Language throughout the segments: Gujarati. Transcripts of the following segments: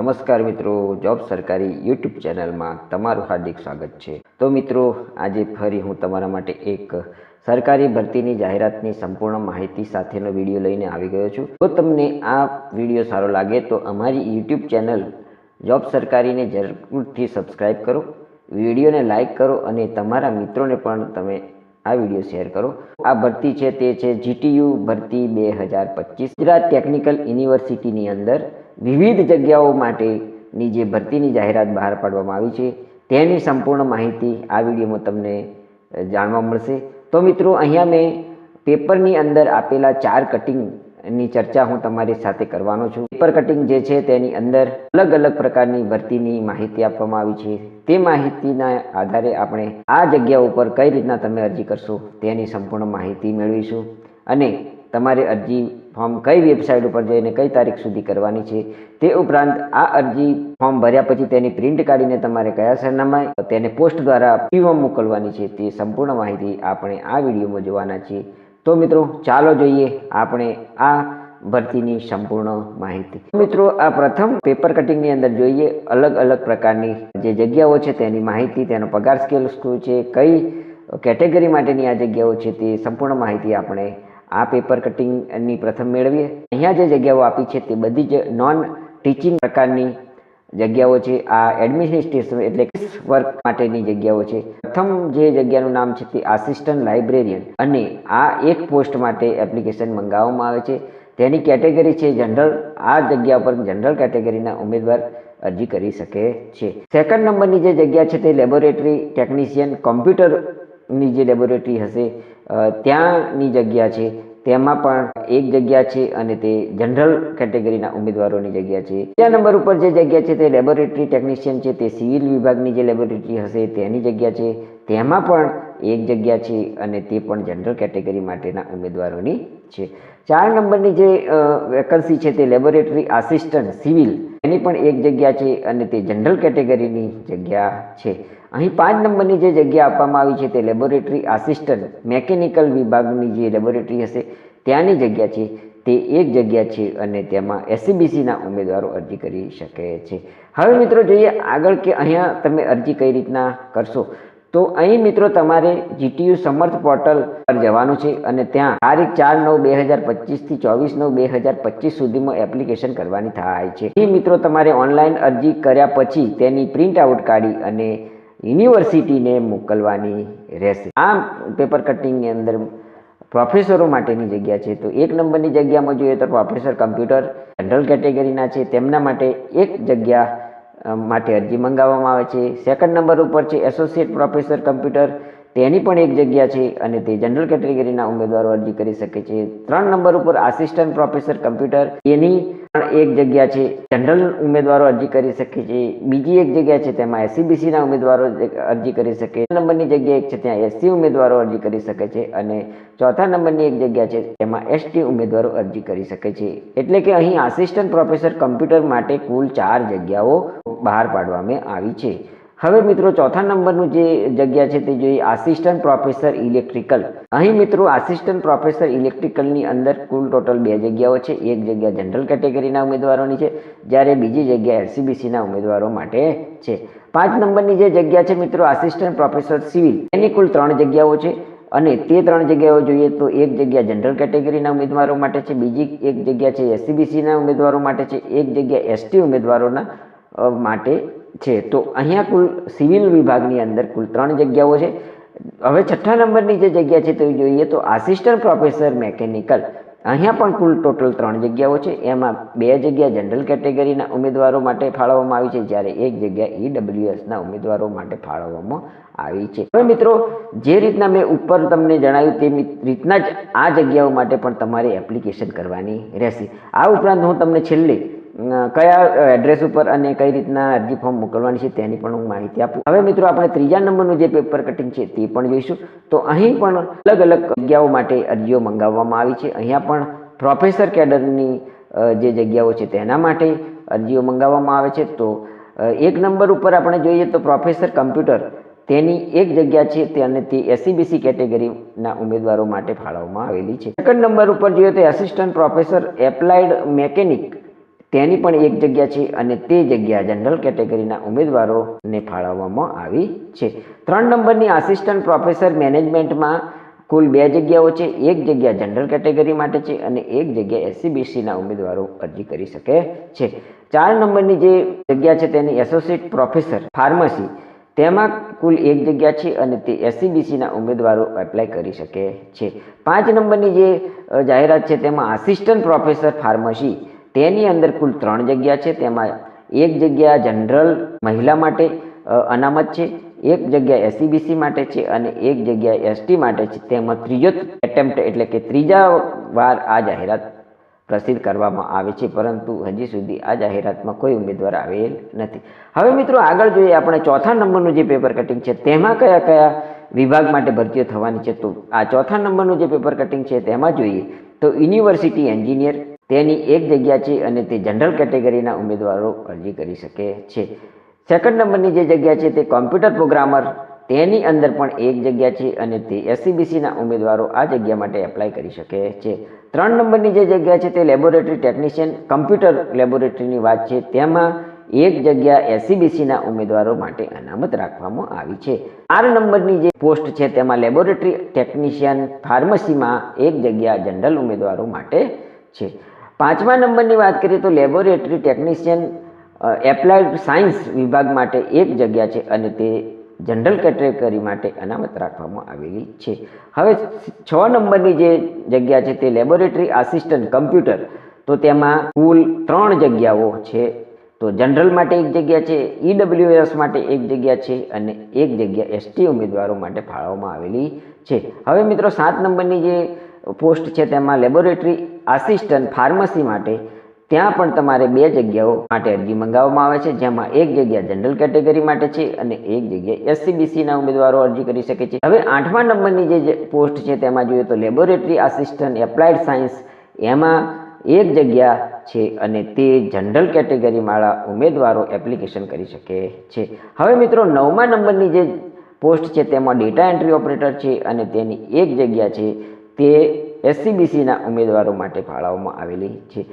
નમસ્કાર મિત્રો, જોબ સરકારી યુટ્યુબ ચેનલમાં તમારું હાર્દિક સ્વાગત છે. તો મિત્રો, આજે ફરી હું તમારા માટે એક સરકારી ભરતીની જાહેરાતની સંપૂર્ણ માહિતી સાથેનો વીડિયો લઈને આવી ગયો છું. જો તમને આ વીડિયો સારો લાગે તો અમારી યુટ્યુબ ચેનલ જોબ સરકારીને જરૂરથી સબસ્ક્રાઈબ કરો, વિડીયોને લાઇક કરો અને તમારા મિત્રોને પણ તમે આ વીડિયો શેર કરો. આ ભરતી છે તે છે જીટીયુ ભરતી બે હજાર પચીસ ગુજરાત ટેકનિકલ યુનિવર્સિટીની અંદર વિવિધ જગ્યાઓ માટેની જે ભરતીની જાહેરાત બહાર પાડવામાં આવી છે, તેની સંપૂર્ણ માહિતી આ વિડીયોમાં તમને જાણવા મળશે. તો મિત્રો, અહીંયા મેં પેપરની અંદર આપેલા ચાર કટિંગની ચર્ચા હું તમારી સાથે કરવાનો છું. પેપર કટિંગ જે છે તેની અંદર અલગ અલગ પ્રકારની ભરતીની માહિતી આપવામાં આવી છે. તે માહિતીના આધારે આપણે આ જગ્યા ઉપર કઈ રીતના તમે અરજી કરશો તેની સંપૂર્ણ માહિતી મેળવીશું. અને તમારે અરજી ફોર્મ કઈ વેબસાઇટ ઉપર જઈને કઈ તારીખ સુધી કરવાની છે, તે ઉપરાંત આ અરજી ફોર્મ ભર્યા પછી તેની પ્રિન્ટ કાઢીને તમારે કયા સરનામા તેને પોસ્ટ દ્વારા પીવમ મોકલવાની છે તે સંપૂર્ણ માહિતી આપણે આ વિડીયોમાં જોવાના છીએ. તો મિત્રો, ચાલો જોઈએ આપણે આ ભરતીની સંપૂર્ણ માહિતી. મિત્રો, આ પ્રથમ પેપર કટિંગની અંદર જોઈએ અલગ અલગ પ્રકારની જે જગ્યાઓ છે તેની માહિતી, તેનો પગાર સ્કેલ શું છે, કઈ કેટેગરી માટેની આ જગ્યાઓ છે તે સંપૂર્ણ માહિતી આપણે આ પેપર કટિંગની પ્રથમ મેળવીએ. અહીંયા જે જગ્યાઓ આપી છે તે બધી જ નોન ટીચિંગ પ્રકારની જગ્યાઓ છે. આ એડમિનિસ્ટ્રેશન એટલે વર્ક માટેની જગ્યાઓ છે. પ્રથમ જે જગ્યાનું નામ છે તે આસિસ્ટન્ટ લાઇબ્રેરિયન અને આ એક પોસ્ટ માટે એપ્લિકેશન મંગાવવામાં આવે છે. તેની કેટેગરી છે જનરલ આ જગ્યા પર જનરલ કેટેગરીના ઉમેદવાર અરજી કરી શકે છે. સેકન્ડ નંબરની જે જગ્યા છે તે લેબોરેટરી ટેકનિશિયન કોમ્પ્યુટરની જે લેબોરેટરી હશે ત્યાંની જગ્યા છે, તેમાં પણ એક જગ્યા છે અને તે જનરલ કેટેગરીના ઉમેદવારોની જગ્યા છે. બીજા નંબર ઉપર જે જગ્યા છે તે લેબોરેટરી ટેકનિશિયન છે, તે સિવિલ વિભાગની જે લેબોરેટરી હશે તેની જગ્યા છે. તેમાં પણ એક જગ્યા છે અને તે પણ જનરલ કેટેગરી માટેના ઉમેદવારોની છે. ચાર નંબરની જે વેકન્સી છે તે લેબોરેટરી આસિસ્ટન્ટ સિવિલ એની પણ એક જગ્યા છે અને તે જનરલ કેટેગરીની જગ્યા છે. અહીં પાંચ નંબરની જે જગ્યા આપવામાં આવી છે તે લેબોરેટરી આસિસ્ટન્ટ મેકેનિકલ વિભાગની જે લેબોરેટરી હશે, ત્યાંની જગ્યા છે. તે એક જગ્યા છે અને તેમાં એસસીબીસીના ઉમેદવારો અરજી કરી શકે છે. હવે મિત્રો જોઈએ આગળ કે અહીંયા તમે અરજી કઈ રીતના કરશો. તો અહીં મિત્રો તમારે જીટીયુ સમર્થ પોર્ટલ પર જવાનું છે અને ત્યાં તારીખ ચાર નવ બે હજાર પચીસથી ચોવીસ નવ બે હજાર પચીસ સુધીમાં એપ્લિકેશન કરવાની થાય છે. એ મિત્રો તમારે ઓનલાઈન અરજી કર્યા પછી તેની પ્રિન્ટ આઉટ કાઢી અને યુનિવર્સિટીને મોકલવાની રહેશે. આ પેપર કટિંગની અંદર પ્રોફેસરો માટેની જગ્યા છે. તો એક નંબરની જગ્યામાં જોઈએ તો પ્રોફેસર કમ્પ્યુટર જનરલ કેટેગરીના છે. તેમના માટે એક જગ્યા માટે અરજી મંગાવવામાં આવે છે. સેકન્ડ નંબર ઉપર છે એસોસિએટ પ્રોફેસર કમ્પ્યુટર તેની પણ એક જગ્યા છે અને તે જનરલ કેટેગરીના ઉમેદવારો અરજી કરી શકે છે. ત્રણ નંબર ઉપર આસિસ્ટન્ટ પ્રોફેસર કમ્પ્યુટર એની પણ એક જગ્યા છે જનરલ ઉમેદવારો અરજી કરી શકે છે, બીજી એક જગ્યા છે, તેમાં એસસીબીસીના ઉમેદવારો અરજી કરી શકે નંબરની જગ્યા એક છે, ત્યાં એસસી ઉમેદવારો અરજી કરી શકે છે અને ચોથા નંબરની એક જગ્યા છે, તેમાં એસટી ઉમેદવારો અરજી કરી શકે છે. એટલે કે અહીં આસિસ્ટન્ટ પ્રોફેસર કમ્પ્યુટર માટે કુલ ચાર જગ્યાઓ બહાર પાડવામાં આવી છે. હવે મિત્રો ચોથા નંબરનું જે જગ્યા છે તે જોઈએ આસિસ્ટન્ટ પ્રોફેસર ઇલેક્ટ્રિકલ અહીં મિત્રો આસિસ્ટન્ટ પ્રોફેસર ઇલેક્ટ્રિકલની અંદર કુલ ટોટલ બે જગ્યાઓ છે. એક જગ્યા જનરલ કેટેગરીના ઉમેદવારોની છે, જ્યારે બીજી જગ્યા એલસીબીસીના ઉમેદવારો માટે છે. પાંચ નંબરની જે જગ્યા છે મિત્રો આસિસ્ટન્ટ પ્રોફેસર સિવિલ એની કુલ ત્રણ જગ્યાઓ છે. અને તે ત્રણ જગ્યાઓ જોઈએ તો એક જગ્યા જનરલ કેટેગરીના ઉમેદવારો માટે છે, બીજી એક જગ્યા છે એસસીબીસીના ઉમેદવારો માટે છે, એક જગ્યા એસટી ઉમેદવારોના માટે છે. તો અહીંયા કુલ સિવિલ વિભાગની અંદર કુલ ત્રણ જગ્યાઓ છે. હવે છઠ્ઠા નંબરની જે જગ્યા છે તે જોઈએ તો આસિસ્ટન્ટ પ્રોફેસર મેકેનિકલ. અહીંયા પણ કુલ ટોટલ ત્રણ જગ્યાઓ છે. એમાં બે જગ્યા જનરલ કેટેગરીના ઉમેદવારો માટે ફાળવવામાં આવી છે, જ્યારે એક જગ્યા ઈડબ્લ્યુએસના ઉમેદવારો માટે ફાળવવામાં આવી છે. હવે મિત્રો, જે રીતના મેં ઉપર તમને જણાવ્યું તે રીતના જ આ જગ્યાઓ માટે પણ તમારે એપ્લિકેશન કરવાની રહેશે. આ ઉપરાંત હું તમને છેલ્લે કયા એડ્રેસ ઉપર અને કઈ રીતના અરજી ફોર્મ મોકલવાની છે તેની પણ હું માહિતી આપું. હવે મિત્રો આપણે ત્રીજા નંબરનું જે પેપર કટિંગ છે તે પણ જોઈશું. તો અહીં પણ અલગ અલગ જગ્યાઓ માટે અરજીઓ મંગાવવામાં આવી છે. અહીંયા પણ પ્રોફેસર કેડરની જે જગ્યાઓ છે તેના માટે અરજીઓ મંગાવવામાં આવે છે. તો એક નંબર ઉપર આપણે જોઈએ તો પ્રોફેસર કમ્પ્યુટર તેની એક જગ્યા છે તે અને તે એસસીબીસી કેટેગરીના ઉમેદવારો માટે ફાળવવામાં આવેલી છે. સેકન્ડ નંબર ઉપર જોઈએ તો એસિસ્ટન્ટ પ્રોફેસર એપ્લાઇડ મેકેનિક તેની પણ એક જગ્યા છે અને તે જગ્યા જનરલ કેટેગરીના ઉમેદવારોને ફાળવવામાં આવી છે. ત્રણ નંબરની આસિસ્ટન્ટ પ્રોફેસર મેનેજમેન્ટમાં કુલ બે જગ્યાઓ છે. એક જગ્યા જનરલ કેટેગરી માટે છે અને એક જગ્યા એસસીબીસીના ઉમેદવારો અરજી કરી શકે છે. ચાર નંબરની જે જગ્યા છે તેની એસોસિએટ પ્રોફેસર ફાર્મસી તેમાં કુલ એક જગ્યા છે અને તે એસસીબીસીના ઉમેદવારો એપ્લાય કરી શકે છે. પાંચ નંબરની જે જાહેરાત છે તેમાં આસિસ્ટન્ટ પ્રોફેસર ફાર્મસી તેની અંદર કુલ ત્રણ જગ્યા છે. તેમાં એક જગ્યા જનરલ મહિલા માટે અનામત છે. એક જગ્યા એસસીબીસી માટે છે અને એક જગ્યા એસટી માટે છે. તેમાં ત્રીજો એટેમ્પ્ટ એટલે કે ત્રીજા વાર આ જાહેરાત પ્રસિદ્ધ કરવામાં આવે છે. પરંતુ હજી સુધી આ જાહેરાતમાં કોઈ ઉમેદવાર આવેલ નથી. હવે મિત્રો આગળ જોઈએ આપણે ચોથા નંબરનું જે પેપર કટિંગ છે, તેમાં કયા કયા વિભાગ માટે ભરતીઓ થવાની છે? તો આ ચોથા નંબરનું જે પેપર કટિંગ છે, તેમાં જોઈએ તો યુનિવર્સિટી એન્જિનિયર તેની એક જગ્યા છે અને તે જનરલ કેટેગરીના ઉમેદવારો અરજી કરી શકે છે. સેકન્ડ નંબરની જે જગ્યા છે તે કોમ્પ્યુટર પ્રોગ્રામર તેની અંદર પણ એક જગ્યા છે અને તે એસસીબીસીના ઉમેદવારો આ જગ્યા માટે એપ્લાય કરી શકે છે. ત્રણ નંબરની જે જગ્યા છે તે લેબોરેટરી ટેકનિશિયન કમ્પ્યુટર લેબોરેટરીની વાત છે. તેમાં એક જગ્યા એસસીબીસીના ઉમેદવારો માટે અનામત રાખવામાં આવી છે. ચાર નંબરની જે પોસ્ટ છે તેમાં લેબોરેટરી ટેકનિશિયન ફાર્મસીમાં એક જગ્યા જનરલ ઉમેદવારો માટે છે. પાંચમા નંબરની વાત કરીએ તો લેબોરેટરી ટેકનિશિયન એપ્લાઇડ સાયન્સ વિભાગ માટે એક જગ્યા છે અને તે જનરલ કેટેગરી માટે અનામત રાખવામાં આવેલી છે. હવે છ નંબરની જે જગ્યા છે તે લેબોરેટરી આસિસ્ટન્ટ કમ્પ્યુટર, તો તેમાં કુલ ત્રણ જગ્યાઓ છે. તો જનરલ માટે એક જગ્યા છે ઈડબ્લ્યુએસ માટે એક જગ્યા છે અને એક જગ્યા એસટી ઉમેદવારો માટે ફાળવવામાં આવેલી છે. હવે મિત્રો સાત નંબરની જે પોસ્ટ છે તેમાં લેબોરેટરી આસિસ્ટન્ટ ફાર્મસી માટે ત્યાં પણ તમારે બે જગ્યાઓ માટે અરજી મંગાવવામાં આવે છે, જેમાં એક જગ્યા જનરલ કેટેગરી માટે છે અને એક જગ્યા એસસીબીસીના ઉમેદવારો અરજી કરી શકે છે. હવે આઠમા નંબરની જે પોસ્ટ છે તેમાં જોઈએ તો લેબોરેટરી આસિસ્ટન્ટ એપ્લાઇડ સાયન્સ એમાં એક જગ્યા છે અને તે જનરલ કેટેગરીવાળા ઉમેદવારો એપ્લિકેશન કરી શકે છે. હવે મિત્રો નવમા નંબરની જે પોસ્ટ છે તેમાં ડેટા એન્ટ્રી ઓપરેટર છે અને તેની એક જગ્યા છે તે એસસીબીસીના ઉમેદવારો માટે ફાળવવામાં આવેલી છે.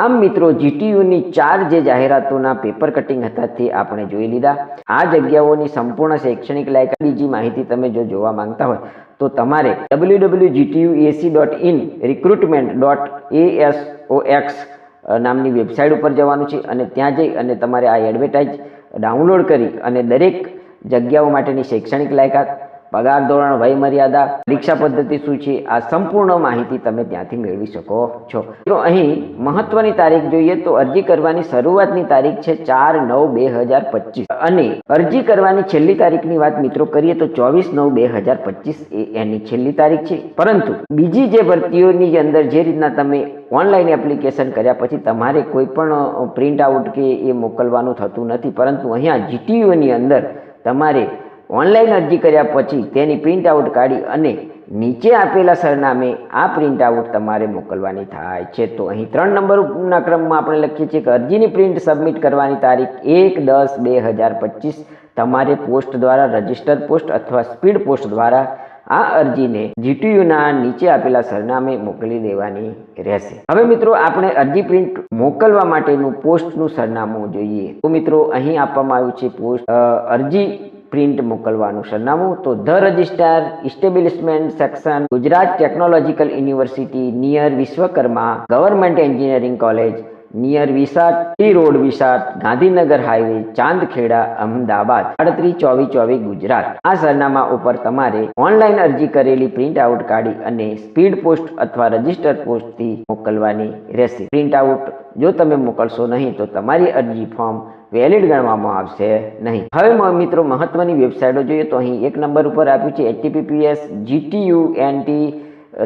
આમ મિત્રો જીટીયુની ચાર જે જાહેરાતોના પેપર કટિંગ હતા તે આપણે જોઈ લીધા. આ જગ્યાઓની સંપૂર્ણ શૈક્ષણિક લાયક બીજી માહિતી તમે જો જોવા માંગતા હોય, તો તમારે W W GTU AC dot in recruitment dot A S O X નામની વેબસાઇટ ઉપર જવાનું છે અને ત્યાં જઈ અને તમારે આ એડવર્ટાઇઝ ડાઉનલોડ કરી અને દરેક જગ્યાઓ માટેની શૈક્ષણિક લાયકાત પગાર ધોરણ વય મર્યાદા પરીક્ષા પદ્ધતિ શું છે? આ સંપૂર્ણ માહિતી તમે ત્યાંથી મેળવી શકો છો. મિત્રો, અહીં મહત્વની તારીખ જોઈએ તો અરજી કરવાની શરૂઆતની તારીખ છે ચાર નવ બે હજાર પચીસ. અને અરજી કરવાની છેલ્લી તારીખની વાત મિત્રો કરીએ તો ચોવીસ નવ બે હજાર પચીસ એ એની છેલ્લી તારીખ છે. પરંતુ બીજી જે ભરતીઓની અંદર જે રીતના તમે ઓનલાઈન એપ્લિકેશન કર્યા પછી તમારે કોઈ પણ પ્રિન્ટ આઉટ કે એ મોકલવાનું થતું નથી. પરંતુ અહીંયા જીટીયુની અંદર તમારે ઓનલાઈન અરજી કર્યા પછી તેની પ્રિન્ટ આઉટ કાઢી અને નીચે આપેલા સરનામે આ પ્રિન્ટ આઉટ તમારે મોકલવાની થાય છે. તો અહીં ત્રણ નંબરના ક્રમમાં આપણે લખીએ છીએ કે અરજીની પ્રિન્ટ સબમિટ કરવાની તારીખ એક દસ બે હજાર પચીસ. તમારે પોસ્ટ દ્વારા રજિસ્ટર પોસ્ટ અથવા સ્પીડ પોસ્ટ દ્વારા આ અરજીને જીટીયુના નીચે આપેલા સરનામે મોકલી દેવાની રહેશે. હવે મિત્રો આપણે અરજી પ્રિન્ટ મોકલવા માટેનું પોસ્ટનું સરનામું જોઈએ. તો મિત્રો અહીં આપવામાં આવ્યું છે પોસ્ટ અરજી પ્રિન્ટ મોકલવાનું સરનામું તો the register establishment section, Gujarat technological university, near Vishwakarma, government engineering college near Visat, T road Visat, Gandhinagar highway, Chandkheda, Ahmedabad અડત્રીસ ચોવીસ ચોવીસ ગુજરાત. આ સરનામા ઉપર તમારે ઓનલાઈન અરજી કરેલી પ્રિન્ટ આઉટ કાઢી અને સ્પીડ પોસ્ટ અથવા રજિસ્ટર પોસ્ટથી મોકલવાની રહેશે. પ્રિન્ટ આઉટ જો તમે મોકલશો નહીં તો તમારી અરજી ફોર્મ વેલિડ ગણવામાં આવશે નહીં. હવે મિત્રો મહત્વની વેબસાઇટો જોઈએ તો અહીં એક નંબર ઉપર આપ્યું છે HTTPS GTU NT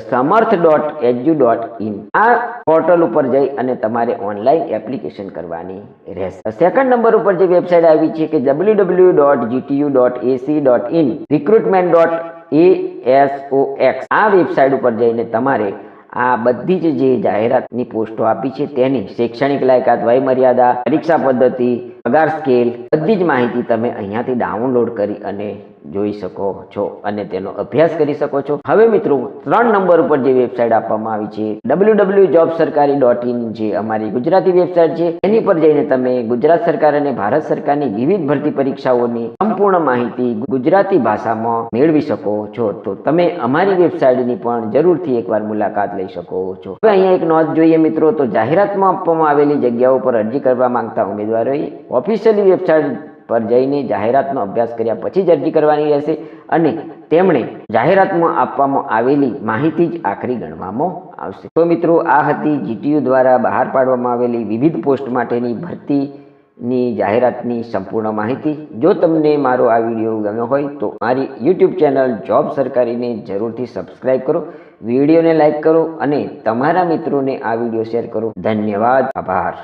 Samarth dot edu dot in આ પોર્ટલ ઉપર જઈ અને તમારે ઓનલાઈન એપ્લિકેશન કરવાની રહેશે. સેકન્ડ નંબર ઉપર જે વેબસાઇટ આવી છે કે W W dot GTU dot AC dot in recruitment dot A S O X આ વેબસાઇટ ઉપર જઈને તમારે આ બધી જ જે જાહેરાતની પોસ્ટો આપી છે તેની શૈક્ષણિક લાયકાત વય મર્યાદા પરીક્ષા પદ્ધતિ, પગાર સ્કેલ બધી જ માહિતી તમે અહીંયાથી ડાઉનલોડ કરી અને જોઈ શકો છો અને તેનો અભ્યાસ કરી શકો છો. હવે મિત્રો, ત્રણ નંબર ઉપર જે વેબસાઇટ આપવામાં આવી છે W W job Sarkari dot in જે અમારી ગુજરાતી વેબસાઇટ છે, એની પર જઈને તમે ગુજરાત સરકાર અને ભારત સરકારની વિવિધ ભરતી પરીક્ષાઓની સંપૂર્ણ માહિતી ગુજરાતી ભાષામાં મેળવી શકો છો. તો તમે અમારી વેબસાઇટની પણ જરૂરથી એકવાર મુલાકાત લઈ શકો છો. હવે અહીંયા એક નોંધ જોઈએ મિત્રો, તો જાહેરાતમાં આપવામાં આવેલી જગ્યાઓ પર અરજી કરવા માંગતા ઉમેદવારોએ ઓફિશિયલી વેબસાઇટ પર જઈને જાહેરાતનો અભ્યાસ કર્યા પછી જ અરજી કરવાની રહેશે અને તેમણે જાહેરાતમાં આપવામાં આવેલી માહિતી જ આખરી ગણવામાં આવશે. તો મિત્રો, આ હતી જીટીયુ દ્વારા બહાર પાડવામાં આવેલી વિવિધ પોસ્ટ માટેની ભરતીની જાહેરાતની સંપૂર્ણ માહિતી. જો તમને મારો આ વીડિયો ગમ્યો હોય તો મારી યુટ્યુબ ચેનલ જોબ સરકારીને જરૂરથી સબસ્ક્રાઈબ કરો, વિડીયોને લાઈક કરો અને તમારા મિત્રોને આ વીડિયો શેર કરો. ધન્યવાદ, આભાર.